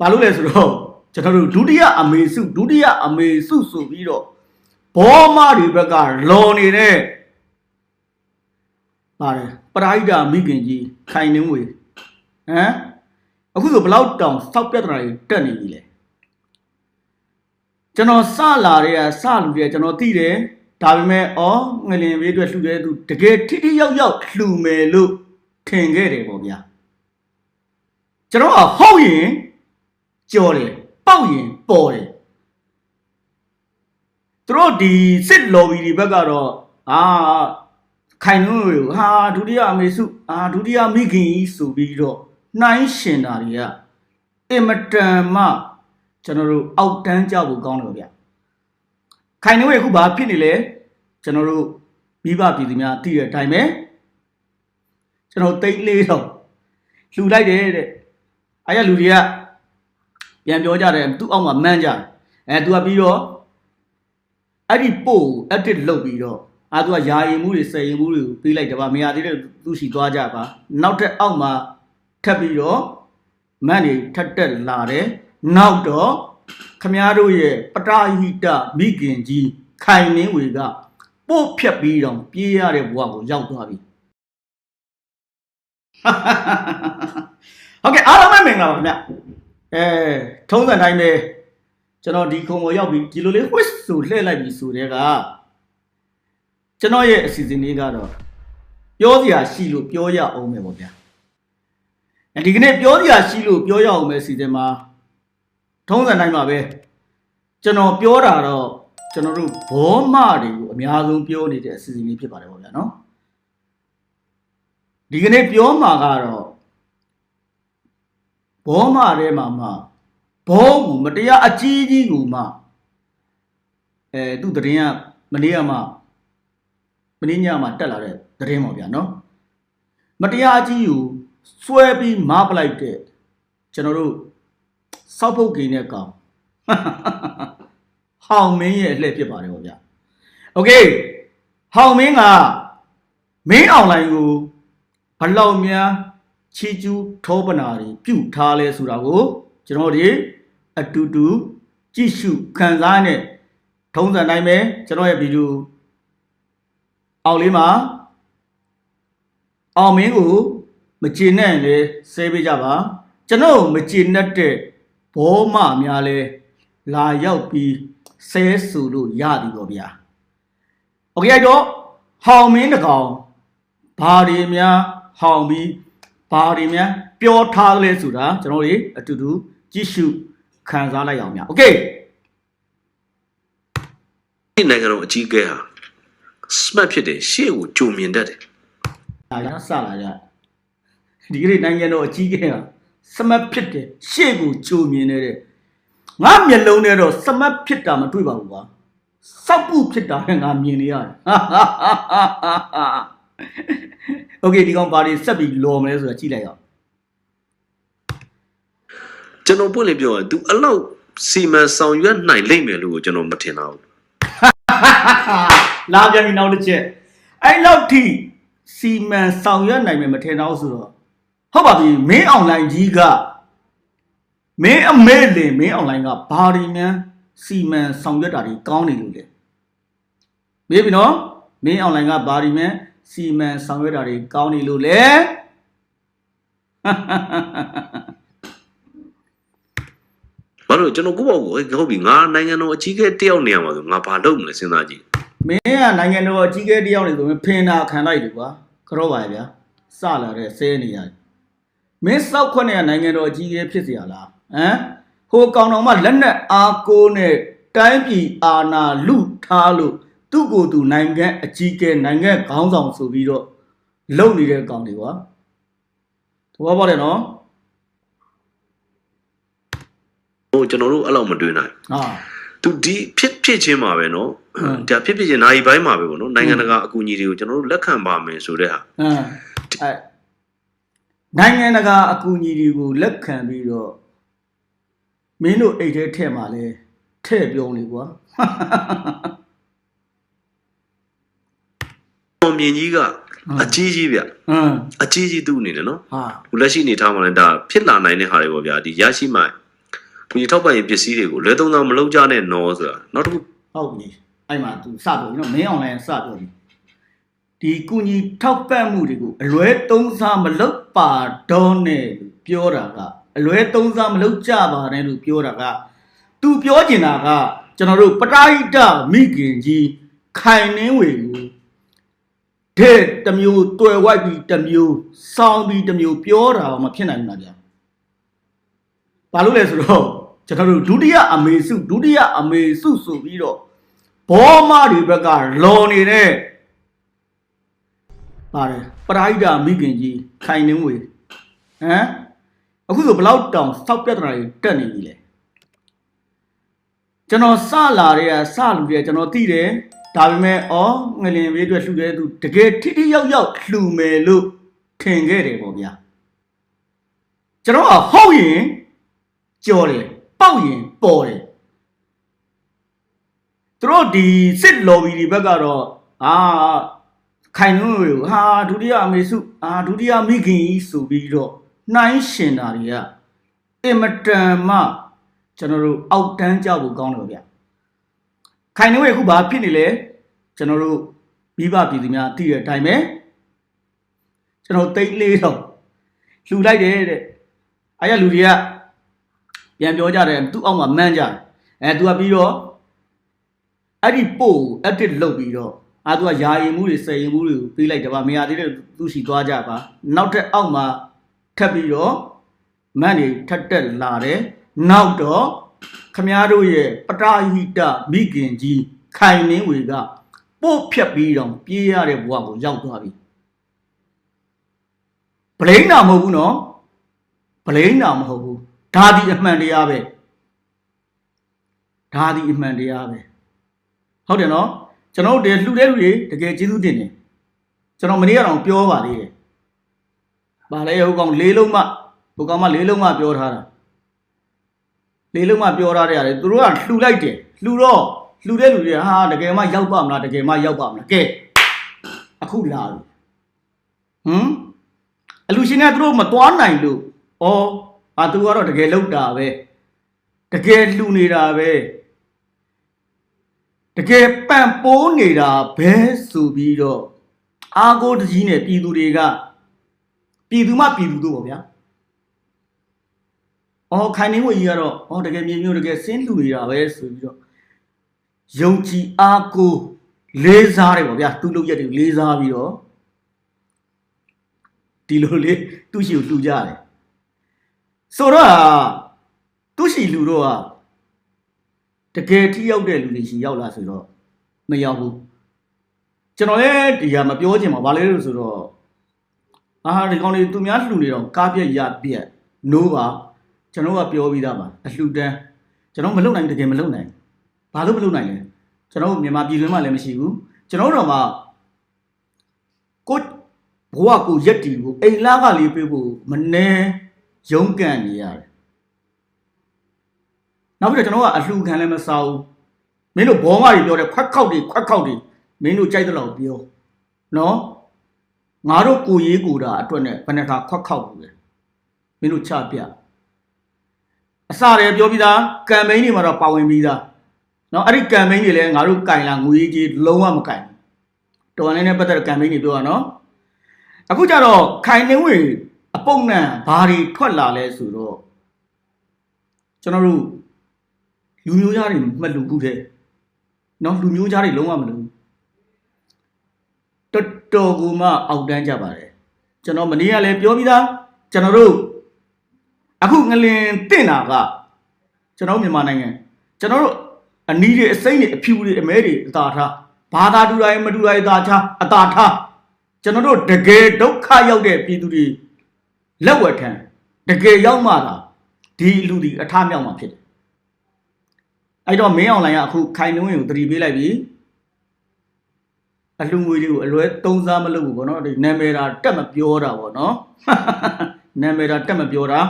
ဘာလို့လဲဆိုတော့ကျွန်တော်တို့ဒုတိယအမေစုဒုတိယအမေစုဆိုပြီးတော့ဘောမတွေဘက်ကလော်နေတဲ့ပါတယ်ပရာဟိတမိခင်ကြီးခိုင်နှင်းဝေဟမ်အခုဆိုဘယ်လောက်တောင်စောက်ပြဿနာတွေတက်နေပြီလဲကျွန်တော်စလာတဲ့ကစလူတဲ့ကျွန်တော်သိတယ်ဒါပေမဲ့ဩငလင်ဘေးအတွက်လှူတဲ့သူတကယ်ထိထိရောက်ရောက်လှူမယ်လို့ထင်ခဲ့တယ်ပေါ့ဗျာကျွန်တော်ကဟုတ်ရင် ကြော်တယ်ပေါက်ရင်ပေါ်တယ်သူတို့ဒီစစ်လော်ဘီတွေဘက်ကတော့အာခိုင်နှုံးတွေကိုဟာဒုတိယအမေစုအာဒုတိယမိခင်ကြီးဆိုပြီးတော့နှိုင်းရှင်တာတွေကအင်မတန်မှကျွန်တော်တို့အောက်တန်းကြဖို့ကောင်းတယ်ဗျခိုင်နှုံးရဲ့အခုဘာဖြစ်နေလဲကျွန်တော်တို့မိဘပြည်သူများသိတဲ့အတိုင်းပဲကျွန်တော်တိတ်လေးတော့လှူလိုက်တယ်တဲ့အဲ့ရလူတွေက ပြန်ပြောကြတယ်သူ့အောက်မှာမန်းကြတယ်အဲသူကပြီးတော့အဲ့ဒီပို့ကို edit လုပ်ပြီးတော့အာသူကယာယီမှုတွေစည်ယီမှုတွေကိုပေးလိုက်တယ်ပါမရသေးတဲ့သူရှိသွားကြပါနောက်ထပ်အောက်မှာထပ်ပြီးတော့မန်းတွေထပ်တက်လာတယ်နောက်တော့ခမားတို့ရဲ့ပတာဟိတမိခင်ကြီးခိုင်နှင်းဝေကပို့ဖြတ်ပြီးတော့ပြေးရတဲ့ဘဝကိုရောက်သွားပြီဟုတ်ကဲ့အားလုံးပဲမင်္ဂလာပါခင်ဗျ အဲထုံးစံတိုင်းပဲကျွန်တော်ဒီခုံပေါ်ရောက်ပြီးဒီလိုလေး whisk ဆိုလှည့်လိုက်ပြီဆိုတဲ့ကကျွန်တော်ရဲ့အစီအစဉ်လေးကတော့ပြောစရာရှိလို့ပြောရအောင်မယ်ပေါ့ဗျာအဲဒီကနေ့ပြောစရာရှိလို့ပြောရအောင်မယ်အစီအစဉ်မှာထုံးစံတိုင်းပါပဲကျွန်တော်ပြောတာတော့ကျွန်တော်တို့ဘောမတွေကိုအများဆုံးပြောနေတဲ့အစီအစဉ်လေးဖြစ်ပါတယ်ပေါ့ဗျာနော်ဒီကနေ့ပြောမှာကတော့ ဘောမထဲမှာမှဘောကိုမတရားအကြီးကြီးကိုမှအဲသူ့တရင်ကမနေ့ကမှမနေ့ညမှတက်လာတဲ့တရင်ပေါ့ဗျာနော်မတရားအကြီးကိုစွဲပြီးမပလိုက်တဲ့ကျွန်တော်တို့စောက်ဖုတ်ကိန်းတဲ့ကောင် ဟောင်မင်းရဲ့အလှည့်ဖြစ်ပါတယ်ပေါ့ဗျာโอเคဟောင်မင်းကမင်းအွန်လိုင်းကိုဘလောက်များ ချီကျူးထောပနာတွေပြုတ်ထားလဲဆိုတာကိုကျွန်တော်တို့အတူတူကြည့်ရှုခံစားနဲ့ထုံးစံတိုင်းပဲကျွန်တော်ရဲ့ဗီဒီယိုအောက်လေးမှာအောင်မင်းကိုမကျေနပ်ရင်လည်းဆဲပေးကြပါကျွန်တော်မကျေနပ်တဲ့ဘောမများလဲလာရောက်ပြီးဆဲဆူလို့ရသည်ပေါ့ဗျာโอเคအဲ့တော့ဟောင်မင်းတကောင်ဘာတွေများဟောင်ပြီး ဘာတွေများပြောထားလဲဆိုတာကျွန်တော်တို့အတူတူကြည့်ရှုခံစားလိုက်အောင်များโอเค ဒီနိုင်ငံတော်အကြီးအကဲဟာစမတ်ဖြစ်တယ်ရှေ့ကိုကြုံမြင်တတ်တယ် ဒါရစလာကြဒီကနေ့နိုင်ငံတော်အကြီးအကဲကစမတ်ဖြစ်တယ်ရှေ့ကိုကြိုမြင်နေတဲ့ငါမျက်လုံးနဲ့တော့စမတ်ဖြစ်တာမတွေ့ပါဘူးကွာစောက်ပုဖြစ်တာနဲ့ငါမြင်နေရတယ် โอเคဒီကောင်ဘာတွေဆက်ပြီးလော်မလဲဆိုတာကြည့်လိုက်အောင် ကျွန်တော်ပွင့်လင်းပြောရင် तू အလောက်စီမံဆောင်ရွက်နိုင်လိမ့်မယ်လို့ကျွန်တော်မထင်တော့ဘူး လာပြန်ပြီနောက်တစ်ချက်အဲ့လောက်ထိစီမံဆောင်ရွက်နိုင်မယ်မထင်တော့ဆိုတော့ဟုတ်ပါပြီမင်းအွန်လိုင်းကြီးကမင်းအမေလင်မင်းအွန်လိုင်းကဘာတွေများစီမံဆောင်ရွက်တာတွေကောင်းနေလို့လဲမေးပြီနော်မင်းအွန်လိုင်းကဘာတွေများ စီမံဆောင်ရွက်တာတွေကောင်းနေလို့လဲ ဘာလို့ကျွန်တော်ကိုယ့်ဘောကိုအေးဟုတ်ပြီငါနိုင်ငံတော်အကြီးအကဲတယောက်နေရမှာဆိုငါဘာလုပ်မလဲစဉ်းစားကြည့် မင်းကနိုင်ငံတော်အကြီးအကဲတယောက်နေဆိုရင်ဖင်တာခံလိုက်တယ်ကွာကြောပါရဲ့ဗျာစလာတဲ့ဆဲနေရတယ်မင်းစောက်ခွနဲ့ကနိုင်ငံတော်အကြီးအကဲဖြစ်เสียလားဟမ်ဟိုကောင်တော်မှလက်နက်အားကိုးနဲ့တိုင်းပြည်အာဏာလူထားလို့ သူ့ကိုယ်သူနိုင်ငံအကြီးအကဲနိုင်ငံခေါင်းဆောင်ဆိုပြီးတော့လုံနေတဲ့ကောင်တွေကွာသဘောပေါက်တယ်နော်ဟိုကျွန်တော်တို့အဲ့လောက်မတွေးနိုင်ဟာသူဒီဖြစ်ဖြစ်ချင်းမှာပဲနော်ဟုတ်ဒါဖြစ်ဖြစ်ချင်းနိုင်ပိုင်းမှာပဲပေါ့နော်နိုင်ငံတကာအကူအညီတွေကိုကျွန်တော်တို့လက်ခံပါမယ်ဆိုတဲ့ဟာဟမ်အဲနိုင်ငံတကာအကူအညီတွေကိုလက်ခံပြီးတော့မင်းတို့အိတ်ထဲထည့်မှာလဲထည့်ပြောနေကွာ ပေါ်မြင်ကြီးကအကြီးကြီးဗျဟမ်အကြီးကြီးသူ့အနေနဲ့နော်ဟာဟိုလက်ရှိအနေထားမှာလည်းဒါဖြစ်လာနိုင်တဲ့ဟာတွေပေါ့ဗျာဒီရရှိမှကုညီထောက်ပံ့ရေးပစ္စည်းတွေကိုလွယ်သုံးစားမလုပ်ကြနဲ့နော်ဆိုတာနောက်တစ်ခုဟုတ်ပြီအဲ့မှာ तू စပြောပြီနော်မင်းအောင်လည်းစပြောပြီဒီကုညီထောက်ပံ့မှုတွေကိုအလွဲသုံးစားမလုပ်ပါတော့နဲ့လို့ပြောတာကအလွဲသုံးစားမလုပ်ကြပါနဲ့လို့ပြောတာက तू ပြောချင်တာကကျွန်တော်တို့ပတာဟိတမိခင်ကြီးခိုင်နှင်းဝေကို တဲ့တစ်မျိုးတွယ်ဝိုက်ပြီးတစ်မျိုးစောင်းပြီးတစ်မျိုးပြောတာမဖြစ်နိုင်ဘူးလားဗျာဘာလို့လဲဆိုတော့ကျွန်တော်တို့ဒုတိယအမေစုဒုတိယအမေစုဆိုပြီးတော့ဘောမတွေဘက်ကလော်နေတဲ့ပါတယ်ပရာဟိတမိခင်ကြီးခိုင်နှင်းဝေဟမ်အခုဆိုဘယ်လောက်တောင်စောက်ပြတ်တာတွေတက်နေပြီလဲကျွန်တော်စလာတဲ့ကစလူတဲ့ကျွန်တော်သိတယ် ဒါပေမဲ့ဩငလင်ဘေးအတွက်လှူတဲ့သူတကယ်ထိထိရောက်ရောက်လှူမယ်လို့ထင်ခဲ့တယ်ပေါ့ဗျာကျွန်တော်ကဟုတ်ရင်ကြော်တယ်ပေါက်ရင်ပေါ်တယ်သူတို့ဒီစစ်လော်ဘီတွေဘက်ကတော့အာခိုင်နှုံးတွေကိုဟာဒုတိယအမေစုအာဒုတိယမိခင်ကြီးဆိုပြီးတော့နှိုင်းရှင်တာတွေကအင်မတန်မှကျွန်တော်တို့အောက်တန်းကြောက်ဖို့ကောင်းတယ်ဗျ ခိုင်နှဝေအခုဘာဖြစ်နေလဲကျွန်တော်တို့မိဘပြည်သူများသိတဲ့အတိုင်းပဲကျွန်တော်တိတ်လေးတော့လှူလိုက်တယ်တဲ့အဲ့ရလူတွေကပြန်ပြောကြတယ်သူ့အောက်မှာမန်းကြတယ်အဲသူကပြီးတော့အဲ့ဒီပို့ကို edit လုပ်ပြီးတော့အာသူကယာယီမှုတွေစယ်ရင်မှုတွေကိုပေးလိုက်တယ်ဗျမရသေးတဲ့သူရှိသွားကြပါနောက်ထပ်အောက်မှာထပ်ပြီးတော့မန်နေထက်တက်လာတယ်နောက်တော့ ခမားတို့ရဲ့ပတာဟိတမိခင်ကြီးခိုင်နှင်းဝေကပို့ဖြတ်ပြီးတော့ပြေးရတဲ့ဘဝကိုရောက်သွားပြီဗလိန်နာမဟုတ်ဘူးနော်ဗလိန်နာမဟုတ်ဘူးဒါဒီအမှန်တရားပဲဒါဒီအမှန်တရားပဲဟုတ်တယ်နော်ကျွန်တော်တို့လှူတဲ့လူတွေတကယ်ကျေးဇူးတင်တယ်ကျွန်တော်မနေ့ကတော့ပြောပါသေးတယ်ဗာလဲဟိုကောင်လေးလုံးမဟိုကောင်မလေးလုံးမပြောထားတာ လေးလုံးမပြောထားတဲ့ရတယ်သူတို့ကလှူလိုက်တယ်လှူတော့လှူတဲ့လူတွေကဟာတကယ်မှရောက်ပါမလားတကယ်မှရောက်ပါမလားကဲအခုလာပြီဟမ်အလူရှင်ကသူတို့မသွားနိုင်လို့ဩအာသူကတော့တကယ်လောက်တာပဲတကယ်လှူနေတာပဲတကယ်ပန့်ပိုးနေတာပဲဆိုပြီးတော့အာကိုတကြီးနဲ့ပြည်သူတွေကပြည်သူမှပြည်သူတို့ပေါ့ဗျာ အော်ခိုင်နေဝကြီးကတော့အော်တကယ်မြေမျိုးတကယ်စင်းလူနေတာပဲဆိုပြီးတော့ယုံကြည်အားကိုလေးစားတယ်ပေါ့ဗျာသူ့လုပ်ရက်တွေလေးစားပြီးတော့ဒီလိုလေးသူ့ရှိကိုလှူကြတယ်ဆိုတော့သူ့ရှိလူတော့ကတကယ်ထိရောက်တဲ့လူတွေရှိရောက်လာဆိုတော့မရောက်ဘူးကျွန်တော်လည်းဒီဟာမပြောချင်ပါဘာလဲလို့ဆိုတော့အာဒီကောင်တွေသူများလှူနေတော့ကားပြက်ရပြက်နိုးပါ ကျွန်တော်ကပြောပြီးသားပါအလှူဒန်းကျွန်တော်မလုပ်နိုင်ဘူးတကယ်မလုပ်နိုင်ဘာလို့မလုပ်နိုင်လဲကျွန်တော်မြန်မာပြည်တွင်းမှာလည်းမရှိဘူးကျွန်တော်တို့မှကိုဘဝကိုရက်တီကိုအိမ်လားကလေးပေးဖို့မနှဲရုန်းကန်နေရတယ်နောက်ပြီးတော့ကျွန်တော်ကအလှူခံလည်းမစားဘူးမင်းတို့ဘောမတွေပြောတယ်ခွက်ခောက်တွေခွက်ခောက်တွေမင်းတို့ကြိုက်တဲ့လောက်ပြောနော်ငါတို့ကိုရေးကိုတာအတွက်နဲ့ဘယ်နှခါခွက်ခောက်ဘူးလဲမင်းတို့ချပြ အစတယ်ပြောပြီးသားကမ်ပိန်းတွေမှာတော့ပါဝင်ပြီးသားနော်အဲ့ဒီကမ်ပိန်းတွေလည်းငါတို့ကင်လာငွေကြီးလုံးဝမကင်တော်လိုင်းနဲ့ပတ်သက်တဲ့ကမ်ပိန်းတွေပြောရနော်အခုကျတော့ခိုင်နှင်းဝင်အပုံနံဘာတွေထွက်လာလဲဆိုတော့ကျွန်တော်တို့လူမျိုးသားတွေမလူဘူးတဲ့နော်လူမျိုးသားတွေလုံးဝမလူတော်တော်ကမှအောက်တန်းကြပါတယ်ကျွန်တော်မနေ့ကလည်းပြောပြီးသားကျွန်တော်တို့ အခုငလင်တင့်တာကကျွန်တော်မြန်မာနိုင်ငံကျွန်တော်တို့အနီးတွေအစိမ့်တွေအဖြူတွေအမဲတွေအသာထားဘာသာတူတိုင်းမတူတိုင်းအသာချာအသာထားကျွန်တော်တို့တကယ်ဒုက္ခရောက်တဲ့ပြည်သူတွေလက်ဝက်ထံတကယ်ရောက်မှသာဒီလူဒီအထမြောက်မှာဖြစ်တယ်အဲ့တော့မင်းအောင်လိုင်းကအခုခိုင်နှုံးရင်ကိုတတိပေးလိုက်ပြီအလှငွေတွေကိုအလွဲသုံးစားမလုပ်ဘူးပေါ့နော်ဒီနာမည်တာတက်မပြောတာပေါ့နော်နာမည်တာတက်မပြောတာ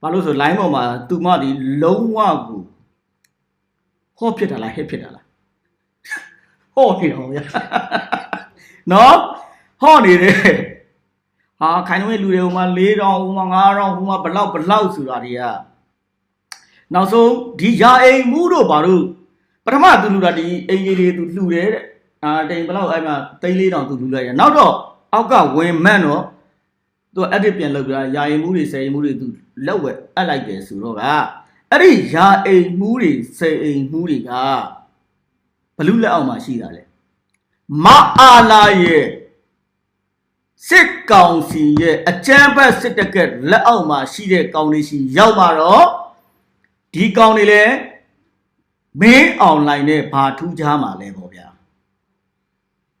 ဘာလို့ဆို line ပေါ်မှာသူမဒီလုံးဝကိုဟောဖြစ်တာလားဟဲ့ဖြစ်တာလားဟောနေတော့ဗျာနော်ဟောနေတယ်ဟာခိုင်နှုံးရဲ့လူတွေဟိုမှာ၄တောင်ဟိုမှာ၅တောင်ဟိုမှာဘလောက်ဘလောက်ဆိုတာတွေကနောက်ဆုံးဒီယာအိမ်မှုတို့ဘာလို့ပထမသူလူတာဒီအိမ်ကြီးတွေသူလှူတယ်တဲ့အာတိမ်ဘယ်လောက်အဲ့မှာသိန်းလေးတောင်သူလှူလိုက်ရနောက်တော့အောက်ကဝင်မှန်းတော့သူ edit ပြန်လုပ်ပြတာယာအိမ်မှုတွေစေအိမ်မှုတွေသူ လောက်ဝက်အပ်လိုက်တယ်ဆိုတော့ကအဲ့ဒီယာအိမ်မှုတွေစေအိမ်မှုတွေကဘလူးလက်အောက်မှာရှိတာလေမအားလာရဲ့စစ်ကောင်စီရဲ့အကြမ်းဖက်စစ်တက်ကက်လက်အောက်မှာရှိတဲ့ကောင်တွေရှိရောက်มาတော့ဒီကောင်တွေလည်းမင်းအွန်လိုင်းနဲ့ဘာထူးခြားမှာလဲပေါ့ဗျာ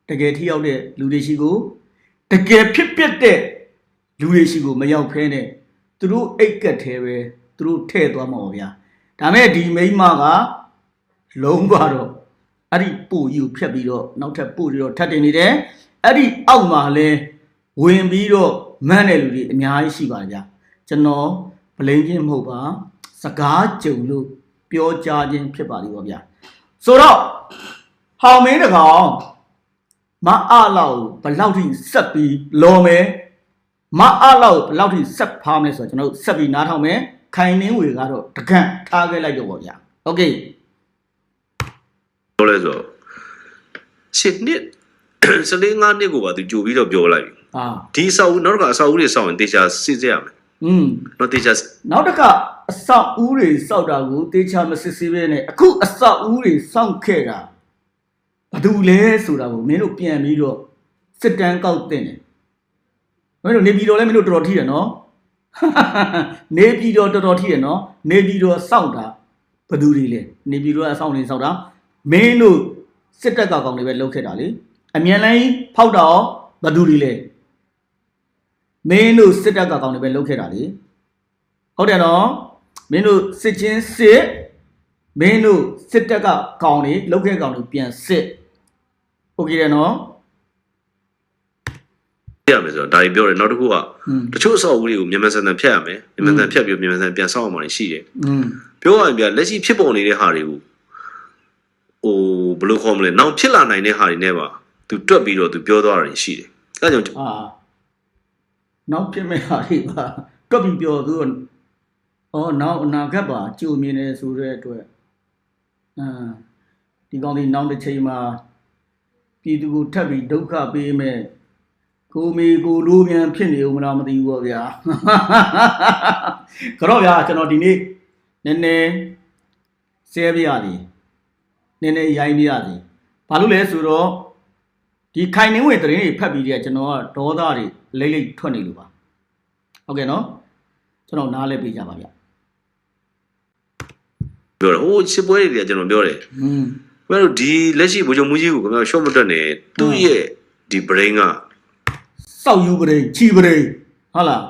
တကယ်ထိရောက်တဲ့လူတွေရှိကိုတကယ်ဖြစ်ပျက်တဲ့လူတွေရှိကိုမရောက်ခဲနဲ့ သူတို့အိတ်ကက်သေးပဲသူတို့ထဲ့သွားမှာပေါ့ဗျာဒါမဲ့ဒီမိန်းမကလုံးပါတော့အဲ့ဒီပို့ကြီးကိုဖြတ်ပြီးတော့နောက်ထပ်ပို့ပြီးတော့ထပ်တင်နေတယ်အဲ့ဒီအောက်မှာလဲဝင်ပြီးတော့မန်းတဲ့လူတွေအများကြီးရှိပါကြကျွန်တော်ဗလိန်ချင်းမဟုတ်ပါ စကားကြုံလို့ပြောကြားခြင်းဖြစ်ပါလိမ့်ပါဗျာဆိုတော့ဟောင်မင်းတကောင်မအားလောက်ဘယ်လောက်ထိဆက်ပြီးလော်မယ် မအားလောက်ဘယ်လောက်ထိဆက်ဖားမယ်ဆိုတော့ကျွန်တော်တို့ဆက်ပြီးနားထောင်မယ်ခိုင်နှင်းဝေကတော့တကန့်ထားခဲ့လိုက်တော့ပါဗျာโอเค ပြောလဲဆိုတော့ရှစ်နှစ် စလေးငါးနှစ်ကိုပါသူကြိုပြီးတော့ပြောလိုက်ပြီ အာ ဒီအဆောက်အဦနောက်တစ်ခါအဆောက်အဦတွေစောင့်ရင်တေချာစစ်စစ်ရမယ် อืม နော်တေချာ နောက်တစ်ခါအဆောက်အဦတွေစောက်တာကိုတေချာမစစ်ဆေးပဲနဲ့အခုအဆောက်အဦတွေစောင့်ခဲ့တာဘာတူလဲဆိုတာကိုမင်းတို့ပြန်ပြီးတော့စစ်တမ်းကောက်တင်တယ် မင်းတို့နေပြည်တော်လဲမင်းတို့တော်တော်ထိတယ်နော် နေပြည်တော်တော်တော်ထိတယ်နော်နေပြည်တော်စောင့်တာဘာတူတွေလဲနေပြည်တော်ကစောင့်နေစောင့်တာမင်းတို့စစ်တပ်ကကောင်တွေပဲလှုပ်ခဲ့တာလေအမြန်လိုင်းဖောက်တော့ဘာတူတွေလဲမင်းတို့စစ်တပ်ကကောင်တွေပဲလှုပ်ခဲ့တာလေ ဟုတ်တယ်နော်မင်းတို့စစ်ချင်းစစ်မင်းတို့စစ်တပ်ကကောင်တွေလောက်ခဲ့ကောင်တွေပြန်စစ်โอเคတယ်နော် ရမယ်ဆိုတော့ဒါတွေပြောတယ်နောက်တစ်ခုကတချို့အဆောက်အဦတွေကိုမြန်မြန်ဆန်ဆန်ဖျက်ရမယ်မြန်မြန်ဆန်ဖျက်ပြီးမြန်မြန်ဆန်ပြန်ဆောက်အောင်မှရှိတယ်ပြောရရင်ပြလက်ရှိဖြစ်ပေါ်နေတဲ့ဟာတွေကိုဟိုဘယ်လိုခေါ်မလဲနောက်ဖြစ်လာနိုင်တဲ့ဟာတွေနဲ့ပါသူတွက်ပြီးတော့သူပြောသွားတာရှိတယ်အဲဒါကြောင့်အာနောက်ဖြစ်မဲ့ဟာတွေပါတွက်ပြီးပြောသူကဩနောက်အနာဂတ်ပါကြုံမြင်နေဆိုတဲ့အတွက်အမ်ဒီကောင်းဒီနောက်တစ်ချိန်မှာပြည်သူကိုထပ်ပြီးဒုက္ခပေးမဲ့ ကိုမီကိုလိုပြန်ဖြစ်နေဦးမလားမသိဘူးပေါ့ဗျာကြတော့ဗျာကျွန်တော်ဒီနေ့နည်းနည်းဆဲပြရသည်နည်းနည်းရိုင်းပြရသည်ဘာလို့လဲဆိုတော့ဒီခိုင်နှင်းဝင်သတင်းတွေဖတ်ပြီးတဲ့ကျွန်တော်ကဒေါသတွေလိမ့်လိမ့်ထွက်နေလို့ပါဟုတ်ကဲ့နော်ကျွန်တော်နားလဲပေးကြပါဗျပြောတယ်ဟိုစစ်ပွဲတွေကကျွန်တော်ပြောတယ်อืมခင်ဗျားတို့ဒီလက်ရှိဗိုလ်ချုပ်မူကြီးကိုခင်ဗျားရှော့မတက်နဲ့သူ့ရဲ့ဒီ brain က စောက်ယူပရိချီပရိဟုတ်လား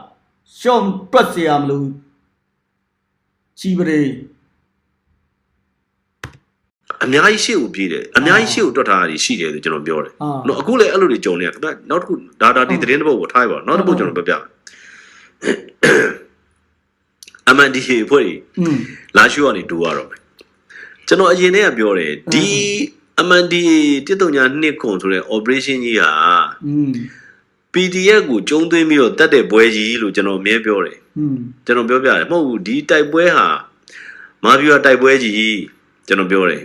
ရှော့တွက်เสียမလို့ချီပရိ အများကြီးရှေ့ကိုပြေးတယ်အများကြီးရှေ့ကိုတွက်ထားတာတွေရှိတယ်လို့ကျွန်တော်ပြောတယ် အာ နော်အခုလည်းအဲ့လိုတွေကြုံနေရခင်ဗျာနောက်တစ်ခုဒါဒါဒီသတင်းတစ်ပုဒ်ကိုထားပါနောက်တစ်ပုဒ်ကျွန်တော်ပြပြမယ်အမှန်ဒီဖွဲ့ကြီး อืม လာရှိုးကနေတူရတော့မယ်ကျွန်တော်အရင်တည်းကပြောတယ်ဒီအမှန်ဒီတစ်တုံညာနှစ်ခွန်ဆိုတဲ့ operation ကြီးဟာ อืม PDF ကိုကျုံသွင်းပြီးတော့တတ်တဲ့ပွဲကြီးလို့ကျွန်တော်အမြဲပြောတယ်อืมကျွန်တော်ပြောပြတယ်မဟုတ်ဘူးဒီတိုက်ပွဲဟာမာဗျူဟာတိုက်ပွဲကြီးကျွန်တော်ပြောတယ်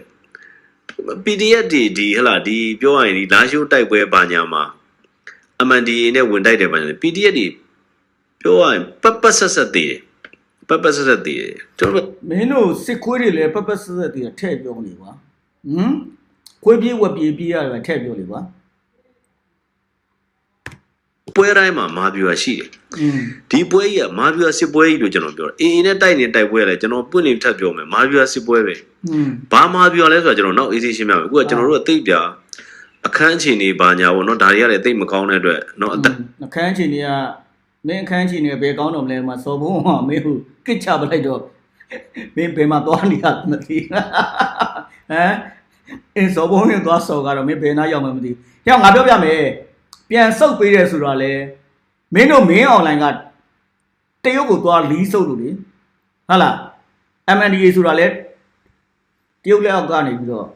PDF တွေဒီဟလာဒီပြောရရင်ဒီလာရှိုးတိုက်ပွဲဘာညာမှာအမှန်ဒီနဲ့ဝင်တိုက်တယ်ဘာညာ PDF တွေပြောရရင်ပတ်ပတ်ဆက်ဆက်သေးတယ်ပတ်ပတ်ဆက်ဆက်သေးတယ်ကျွန်တော်မင်းတို့စစ်ခွေးတွေလည်းပက်ပက်ဆက်ဆက်တည်းထည့်ပြောနေကွာဟမ်ခွေးပြေးဝက်ပြေးပြေးရတယ်ထည့်ပြောလေကွာ ပွဲတိုင်းမှာမာပြူရရှိတယ်ဒီပွဲကြီးကမာပြူရစစ်ပွဲကြီးလို့ကျွန်တော်ပြောတယ်အင်းအင်းနဲ့တိုက်နေတိုက်ပွဲလဲကျွန်တော်ပွင့်နေထပ်ပြောမယ်မာပြူရစစ်ပွဲပဲဘာမာပြူရလဲဆိုတော့ကျွန်တော်နောက်အေးစီရှင်းပြမယ်အခုကကျွန်တော်တို့ကသိပြအခန်းအခြေအနေဘာညာပေါ့နော်ဒါတွေကလည်းသိမကောင်းတဲ့အတွက်နော်အခန်းအခြေအနေကမင်းအခန်းအခြေအနေဘယ်ကောင်းတော့မလဲမှာစော်ဘုံကမင်းဟိုကစ်ချပလိုက်တော့မင်းဘယ်မှာသွားနေရမသိဟမ်အင်းစော်ဘုံရင်သွားစော်ကတော့မင်းဘယ်နာရောက်မှမသိဟဲ့ငါပြောပြမယ် ပြန်ဆုတ်ပေးတယ်ဆိုတော့လေမင်းတို့မင်းအွန်လိုင်းကတရုတ်ကိုသွားလီးဆုပ်လို့လေဟုတ်လား MNDA ဆိုတာလေတရုတ်လက်အောက်ကနေပြီးတော့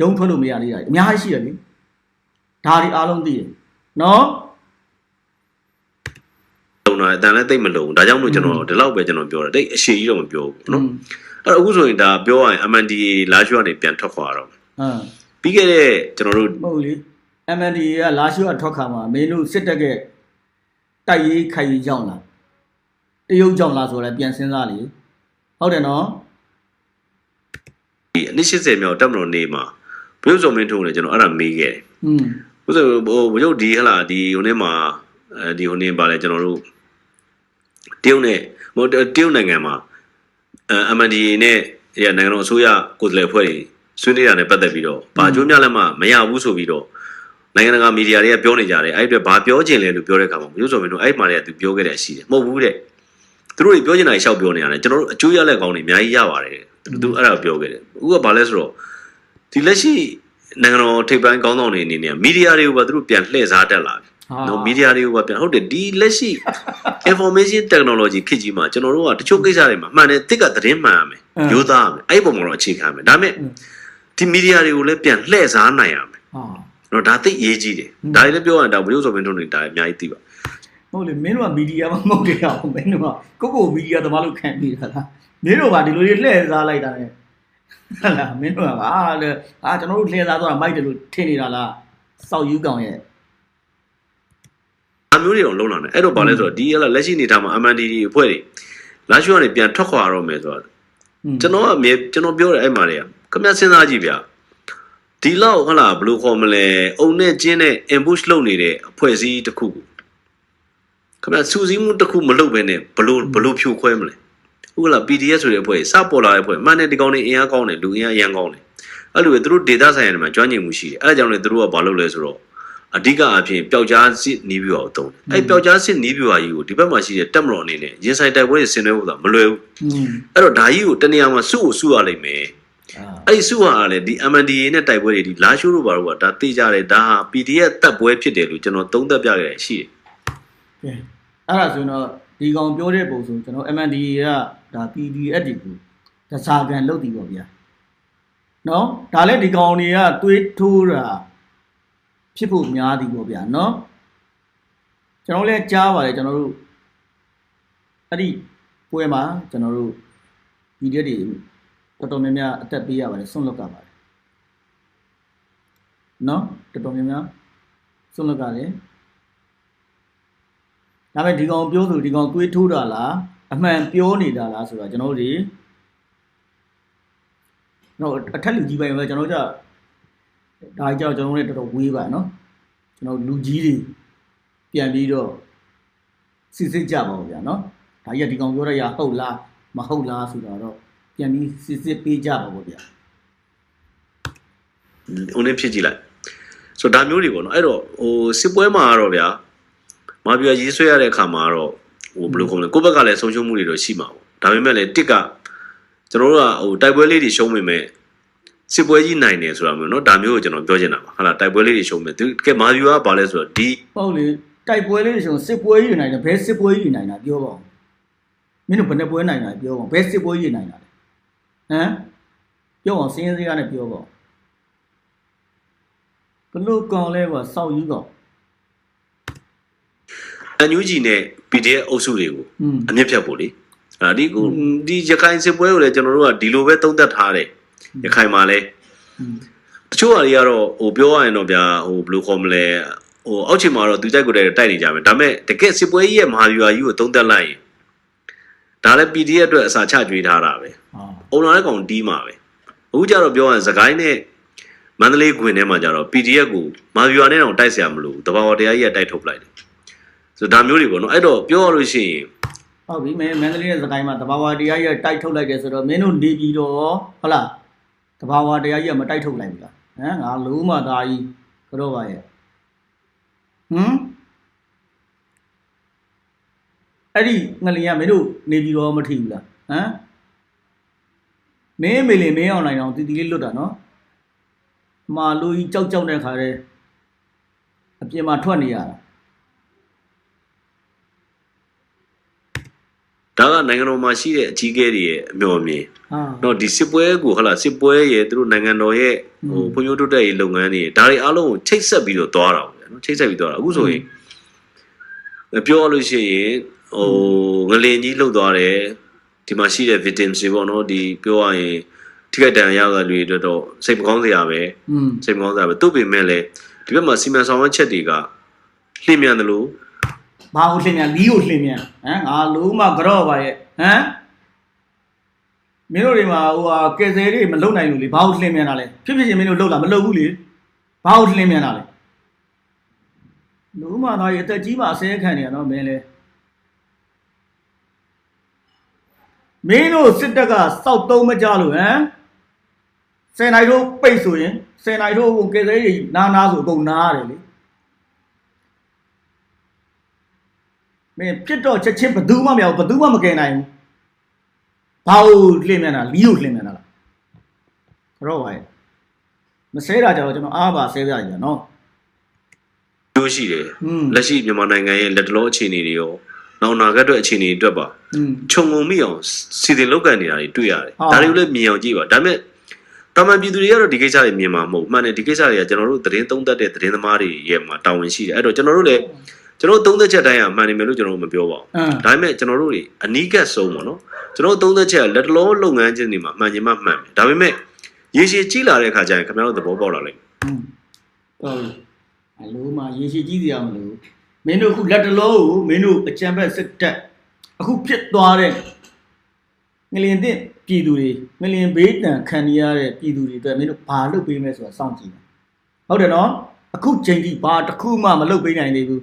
ရုံထွက်လို့မရသေးတာအများကြီးရှိတယ်လေဒါဒီအားလုံးသိတယ်နော်လလုံတာအတန်လည်းတိတ်မလုံဒါကြောင့်မို့ကျွန်တော်ဒီလောက်ပဲကျွန်တော်ပြောတာတိတ်အရှိကြီးတော့မပြောဘူးနော်อืมအဲ့တော့အခုဆိုရင်ဒါပြောရရင် MNDA လာရှိုးကနေပြန်ထွက်ခွာတော့ဟမ်ပြီးခဲ့တဲ့ကျွန်တော်တို့မဟုတ်လေ MND ကလာရှိုးကထွက်ခါမှာမင်းတို့စစ်တပ်ကတိုက်ရေးခိုက်ရေးကြောင်းလားတရုတ်ကြောင်းလားဆိုတော့ပြန်စဉ်းစားလေဟုတ်တယ်နော်ဒီအနည်း80မြောက်တက်မတော်နေမှာဘုရုပ်စုံမင်းထုံးလည်းကျွန်တော်အဲ့ဒါမေးခဲ့တယ်อืมဥစ္စာဟိုဘုရုပ်ဒီဟလာဒီဟိုနေ့မှာအဲဒီဟိုနေ့ပါလဲကျွန်တော်တို့တရုတ်နဲ့ဟိုတရုတ်နိုင်ငံမှာအဲ MNDA နဲ့ရနိုင်ငံတော်အစိုးရကိုယ်စားလှယ်အဖွဲ့တွေဆွေးနွေးတာနဲ့ပတ်သက်ပြီးတော့ဘာကြိုးများလည်းမမရဘူးဆိုပြီးတော့ နိုင်ငံတကာမီဒီယာတွေကပြောနေကြတယ်အဲ့ဒီအတွက်ဘာပြောချင်လဲလို့ပြောတဲ့အခါမှာဘုရုပ်စုံမင်းထုံးအဲ့မှာလည်းသူပြောခဲ့တဲ့အရှိတယ်မဟုတ်ဘူးတဲ့သူတို့တွေပြောချင်တာရှောက်ပြောနေရတယ်ကျွန်တော်တို့အကျိုးရလက်ကောင်းတွေအများကြီးရပါတယ်သူတို့အဲ့ဒါပြောခဲ့တယ်အခုကဘာလဲဆိုတော့ဒီလက်ရှိနိုင်ငံတော်ထိပ်ပိုင်းကောင်းဆောင်တွေအနေနဲ့မီဒီယာတွေကိုပါသူတို့ပြန်လှည့်စားတက်လာပြီဟာနော်မီဒီယာတွေကိုပါပြန်ဟုတ်တယ်ဒီလက်ရှိ information technology ခေတ်ကြီးမှာကျွန်တော်တို့ကတချို့ကိစ္စတွေမှာမှန်တယ်တစ်ကသတင်းမှန်ရမယ်ရိုးသားရမယ်အဲ့ဒီပုံမှာတော့အခြေခံရမယ်ဒါပေမဲ့ဒီမီဒီယာတွေကိုလည်းပြန်လှည့်စားနိုင်ရမယ် ဟာနော်ဒါသိအရေးကြီးတယ်ဒါတွေလည်းပြောရရင်ဒါဘယ်လိုဆိုမင်းတို့တွေဒါအများကြီးသိပါမဟုတ်လေမင်းတို့ကမီဒီယာမမဟုတ်တယ်အောင်မင်းတို့ကကိုကိုမီဒီယာသမားလို့ခံနေတာလားမင်းတို့ကဒီလိုလေးလှည့်စားလိုက်တာနဲ့ဟုတ်လားမင်းတို့ကဟာလေအာကျွန်တော်တို့လှည့်စားသွားတာမိုက်တယ်လို့ထင်နေတာလားစောက်ယူကောင်ရဲ့အမျိုးတွေတော့လုံးလာတယ်အဲ့တော့ဘာလဲဆိုတော့ဒီလက်ရှိအနေထားမှာ MNDD အဖွဲ့တွေလာရှိုးကနေပြန်ထွက်ခွာတော့မယ်ဆိုတော့อืมကျွန်တော်ကအမြဲကျွန်တော်ပြောတယ်အဲ့မှာတွေကခမစဉ်းစားကြည့်ဗျာ ဒီလောက်ဟလာဘယ်လိုခေါ်မလဲအုံနဲ့ကျင်းနဲ့ ambush လုပ်နေတဲ့အဖွဲ့အစည်းတစ်ခုကိုခမစူးစီးမှုတစ်ခုမလုပ်ဘဲနဲ့ဘလို့ဘလို့ဖြိုခွဲမလဲဟုတ်လား PDF ဆိုတဲ့အဖွဲ့စပေါ်လာတဲ့အဖွဲ့မှန်တယ်ဒီကောင်းနေအင်အားကောင်းတယ်လူအင်အားအရန်ကောင်းတယ်အဲ့လိုပဲသူတို့ data science မှာကျွမ်းကျင်မှုရှိတယ်အဲ့ဒါကြောင့်လေသူတို့ကဘာလုပ်လဲဆိုတော့အဓိကအဖြစ်ပျောက်ကြားစစ်နီးပြူအောင်တုံးတယ်အဲ့ပျောက်ကြားစစ်နီးပြူဟာကြီးကိုဒီဘက်မှာရှိတဲ့တက်မတော်အနေနဲ့ရင်ဆိုင်တိုက်ပွဲတွေဆင်နွှဲဖို့သာမလွယ်ဘူးอืมအဲ့တော့ဒါကြီးကိုတနေရာမှာစုကိုစုရလိမ့်မယ် အာအဲ့ဒီစုဟာကလည်းဒီ MNDA နဲ့တိုက်ပွဲတွေဒီလာရှိုးတို့ဘာလို့ကဒါသိကြတယ်ဒါဟာ PDF တပ်ပွဲဖြစ်တယ်လို့ကျွန်တော်သုံးသပ်ပြခဲ့ရရှိတယ်ကဲအဲ့ဒါဆိုရင်တော့ဒီကောင်ပြောတဲ့ပုံဆိုကျွန်တော် MNDA ကဒါ PDF တွေကိုတစားကန်လုပ်တည်ပေါ့ဗျာနော်ဒါလည်းဒီကောင်တွေကသွေးထိုးတာဖြစ်ဖို့များသည်ပေါ့ဗျာနော်ကျွန်တော်လည်းကြားပါတယ်ကျွန်တော်တို့အဲ့ဒီပွဲမှာကျွန်တော်တို့ PDF တွေ တော်တော်များများအသက်ပေးရပါတယ်ဆွန့်လွတ်ကြပါတယ်နော်တော်တော်များများဆွန့်လွတ်ကြတယ်ဒါပေမဲ့ဒီကောင်ပြောဆိုဒီကောင်သွေးထိုးတာလားအမှန်ပြောနေတာလားဆိုတာကျွန်တော်တို့ဒီတော့အထက်လူကြီးပိုင်းပဲကျွန်တော်တို့ကဒါကြောင့်ကျွန်တော်တို့လည်းတော်တော်ဝေးပါနော်ကျွန်တော်လူကြီးတွေပြန်ပြီးတော့စစ်စစ်ကြပါဦးဗျာနော်ဒါကြီးကဒီကောင်ပြောရရဟုတ်လားမဟုတ်လားဆိုတာတော့ ပြန်ပြီးစစ်စစ်ပေးကြပါဦးဗျာ ။ဦးနေဖြစ်ကြည့်လိုက်။ဆိုတော့ဒါမျိုးတွေပေါ့နော်။အဲ့တော့ဟိုစစ်ပွဲမှာကတော့ဗျာမာပြရေးဆွဲရတဲ့အခါမှာတော့ဟိုဘယ်လိုခေါ်မလဲကိုယ့်ဘက်ကလည်းဆုံးရှုံးမှုတွေတော့ရှိမှာပေါ့။ဒါပေမဲ့လည်းတစ်ကကျွန်တော်တို့ကဟိုတိုက်ပွဲလေးတွေရှုံးမိမဲ့စစ်ပွဲကြီးနိုင်တယ်ဆိုတာမျိုးเนาะဒါမျိုးကိုကျွန်တော်ပြောချင်တာပါ။ဟာလားတိုက်ပွဲလေးတွေရှုံးမဲ့သူကဲမာပြကဘာလဲဆိုတော့ဒီ ဟုတ်လေတိုက်ပွဲလေးဆိုစစ်ပွဲကြီးနေနိုင်တယ်ဘယ်စစ်ပွဲကြီးနေနိုင်တာပြောပါဦးမင်းတို့ဘယ်နှပွဲနိုင်တာလဲပြောပါဦးဘယ်စစ်ပွဲကြီးနေနိုင်တာလဲ ဟမ်ပြောအောင်စင်းစင်းကနဲ့ပြောပေါ့ဘလို့ကောင်လဲပေါ့စောက်ယူကောင်အညူကြီးနဲ့ PDF အုပ်စုတွေကိုအမြင့်ဖြတ်ဖို့လေအာဒီကိုဒီရခိုင်စစ်ပွဲကိုလည်းကျွန်တော်တို့ကဒီလိုပဲသုံးသပ်ထားတယ်ရခိုင်မှာလည်းတချို့ဟာတွေကတော့ဟိုပြောရရင်တော့ဗျာဟိုဘယ်လိုခေါ်မလဲဟိုအောက်ခြေမှာတော့သူကြိုက်ကိုယ်တိုင်တိုက်နေကြမယ်ဒါပေမဲ့တကယ်စစ်ပွဲကြီးရဲ့မဟာဗျူဟာကြီးကိုသုံးသပ်လိုက်ရင် ဒါလည်း PDF အတွက်အစာချကြွေးထားတာပဲအုံလာတဲ့ကောင်တီးမှာပဲအခုကျတော့ပြောရရင်စကိုင်းနဲ့မန္တလေးကွင်ထဲမှာကျတော့ PDF ကိုမာဗျူအာနဲ့တော့တိုက်ဆရာမလို့တဘာဝတရားကြီးကတိုက်ထုတ်လိုက်တယ်ဆိုဒါမျိုးတွေပေါ့နော်အဲ့တော့ပြောရလို့ရှိရင်ဟုတ်ပြီမင်းမန္တလေးရဲ့စကိုင်းမှာတဘာဝတရားကြီးတိုက်ထုတ်လိုက်တယ်ဆိုတော့မင်းတို့နေပြီးတော့ဟုတ်လားတဘာဝတရားကြီးကမတိုက်ထုတ်နိုင်ဘူးလားဟမ်ငါလုံးမသားကြီးကတော့ပါရဲ့ဟမ် အဲ့ဒီငလျင်ကမင်းတို့နေပြီးတော့မထီဘူးလားဟမ်မင်းမေလင်မင်းအောင်နိုင်အောင်တီတီလေးလွတ်တာနော်မာလူကြီးကြောက်ကြောက်တဲ့ခါတည်းအပြင်မှာထွက်နေရတာဒါကနိုင်ငံတော်မှာရှိတဲ့အကြီးအကဲတွေရဲ့အမျှော်အမြင်ဟာတော့ဒီစစ်ပွဲကိုဟလာစစ်ပွဲရဲ့သူတို့နိုင်ငံတော်ရဲ့อืဟိုมဖွံ့ဖြိုးတိုးတက်ရေးလုပ်ငန်းတွေဒါတွေအားလုံးကိုချိတ်ဆက်ပြီးတော့သွားတာပေါ့ဗျာနော်ချိတ်ဆက်ပြီးသွားတာအခုဆိုရင်ပြောရလို့ရှိရင် ဟဟိုငလင်ကြီးလှုပ်သွားတယ်ဒီမှာရှိတဲ့ victims တွေပေါ့နော်ဒီပြောရရင်ထိခိုက်ဒဏ်ရာရတဲ့လူတွေအတွက်တော့စိတ်မကောင်းစရာပဲอืมစိတ်မကောင်းစရာပဲသူ့ပေမဲ့လည်းဒီဘက်မှာစီမံဆောင်ရွက်ချက်တွေကလှည့်မြန်တယ်လို့ဘာကိုလှင်မြန်လီးကိုလှင်မြန်ဟမ်ငါလုံးမကြော့ပါရဲ့ဟမ်မင်းတို့တွေမှာဟိုဟာကယ်ဆယ်တွေမလုံနိုင်လို့လေဘာကိုလှင်မြန်တာလဲဖြစ်ဖြစ်ချင်းမင်းတို့လုံတာမလုံဘူးလေဘာကိုလှင်မြန်တာလဲလုံးမသားရဲ့အသက်ကြီးမှအစဲခံနေရတော့မင်းလေ မင်းတို့စစ်တပ်ကစောက်သုံးမကြလို့ဟမ်စင်နိုင်တို့ပိတ်ဆိုရင်စင်နိုင်တို့ဟိုကယ်ဆယ်တွေနားနာဆိုအကုန်နားရတယ်လေမင်းပြစ်တော့ချက်ချင်းဘယ်သူမှမရဘူးဘယ်သူမှမကယ်နိုင်ဘူးဘာလို့လှည့်မြန်တာလီးကိုလှည့်မြန်တာလားကြောပါရဲ့မဆဲတာကြတော့ကျွန်တော်အားပါဆဲပြကြနော်ပြောရှိတယ်อืมလက်ရှိမြန်မာနိုင်ငံရဲ့လက်တလောအခြေအနေတွေရော နောင်နာကအတွက်အခြေအနေအတွက်ပါခြုံငုံမိအောင်စီစဉ်လုပ်ကန်နေတာတွေတွေ့ရတယ်ဒါတွေကိုလည်းမြင်အောင်ကြည့်ပါဒါပေမဲ့တာမန်ပြည်သူတွေကတော့ဒီကိစ္စတွေမြင်မှာမဟုတ်မှန်တယ်ဒီကိစ္စတွေကကျွန်တော်တို့သတင်းသုံးသပ်တဲ့သတင်းသမားတွေရဲ့မှာတာဝန်ရှိတယ်အဲ့တော့ကျွန်တော်တို့လည်းကျွန်တော်သုံးသက်ချက်တိုင်းကမှန်နေမယ်လို့ကျွန်တော်မပြောပါဘူးဒါပေမဲ့ကျွန်တော်တို့တွေအနီးကပ်ဆုံးပေါ့နော်ကျွန်တော်သုံးသက်ချက်ကလက်တလောလုပ်ငန်းချင်းတွေမှာမှန်ရင်မှမှန်တယ်ဒါပေမဲ့ရေရှည်ကြည့်လာတဲ့အခါကျရင်ခင်ဗျားတို့သဘောပေါက်လာလိမ့်မယ်ဟုတ်ပါဘူးအလိုမှရေရှည်ကြည့်ကြရမလို့ မင်းတို့အခုလက်တလုံးကိုမင်းတို့အကြံဘက်စစ်တက်အခုဖြစ်သွားတဲ့ငလျင်တဲ့ပြည်သူတွေငလျင်ဘေးတန်ခံရတဲ့ပြည်သူတွေအတွက်မင်းတို့ဘာလုပ်ပေးမလဲဆိုတာစောင့်ကြည့်ပါဟုတ်တယ်နော်အခုချိန်ထိဘာတစ်ခုမှမလုပ်ပေးနိုင်သေးဘူး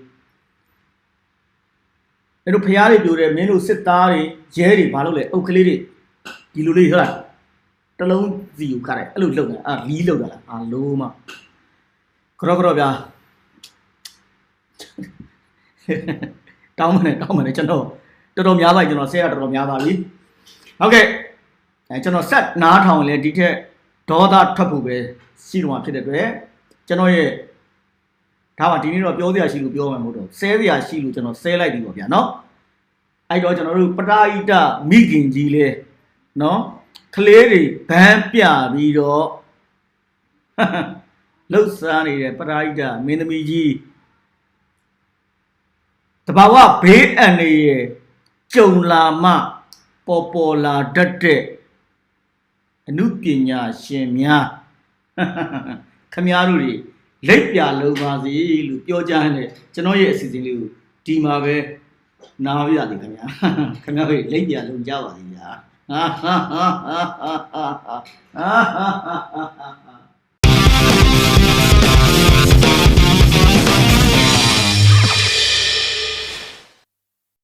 မင်းတို့ဖျားတွေပြောတယ်မင်းတို့စစ်သားတွေရဲတွေဘာလုပ်လဲအုတ်ကလေးတွေဒီလိုလေးဟုတ်လားတစ်လုံးစီကိုခါတယ်အဲ့လိုလုပ်နေတာအာလီးလုပ်တာလားအာလို့မှကြောကြောဗျာ တောင်းမနဲ့တောင်းမနဲ့ကျွန်တော်တော်တော်များပါပြီကျွန်တော်ဆဲရတော်တော်များပါပြီဟုတ်ကဲ့အဲကျွန်တော်ဆက်နားထောင်လဲဒီထက်ဒေါသထွက်ဖို့ပဲရှိတော့မှာဖြစ်တဲ့အတွက်ကျွန်တော်ရဲ့ဒါပါဒီနေ့တော့ပြောစရာရှိလို့ပြောမှာမဟုတ်တော့ဆဲစရာရှိလို့ကျွန်တော်ဆဲလိုက်ပြီပေါ့ဗျာနော်အဲ့တော့ကျွန်တော်တို့ပတာဣတမိခင်ကြီးလဲနော်ကလေးတွေဘန်းပြပြီးတော့လှုပ်ရှားနေတဲ့ပတာဣတမင်းသမီးကြီး တဘာဝဘေးအန္တရာယ်ကြုံလာမှ ပေါ်ပေါ်လာတတ်တဲ့အမှုပညာရှင်များခမည်းတော်တွေလက်ပြလုံးပါစေလို့ပြောကြတဲ့ကျွန်တော်ရဲ့အစီအစဉ်လေးကိုဒီမှာပဲနားပြရသည်ခင်ဗျာခင်ဗျားတို့လက်ပြလုံးကြပါစေဗျာဟာဟာဟာဟာဟာဟာဟာ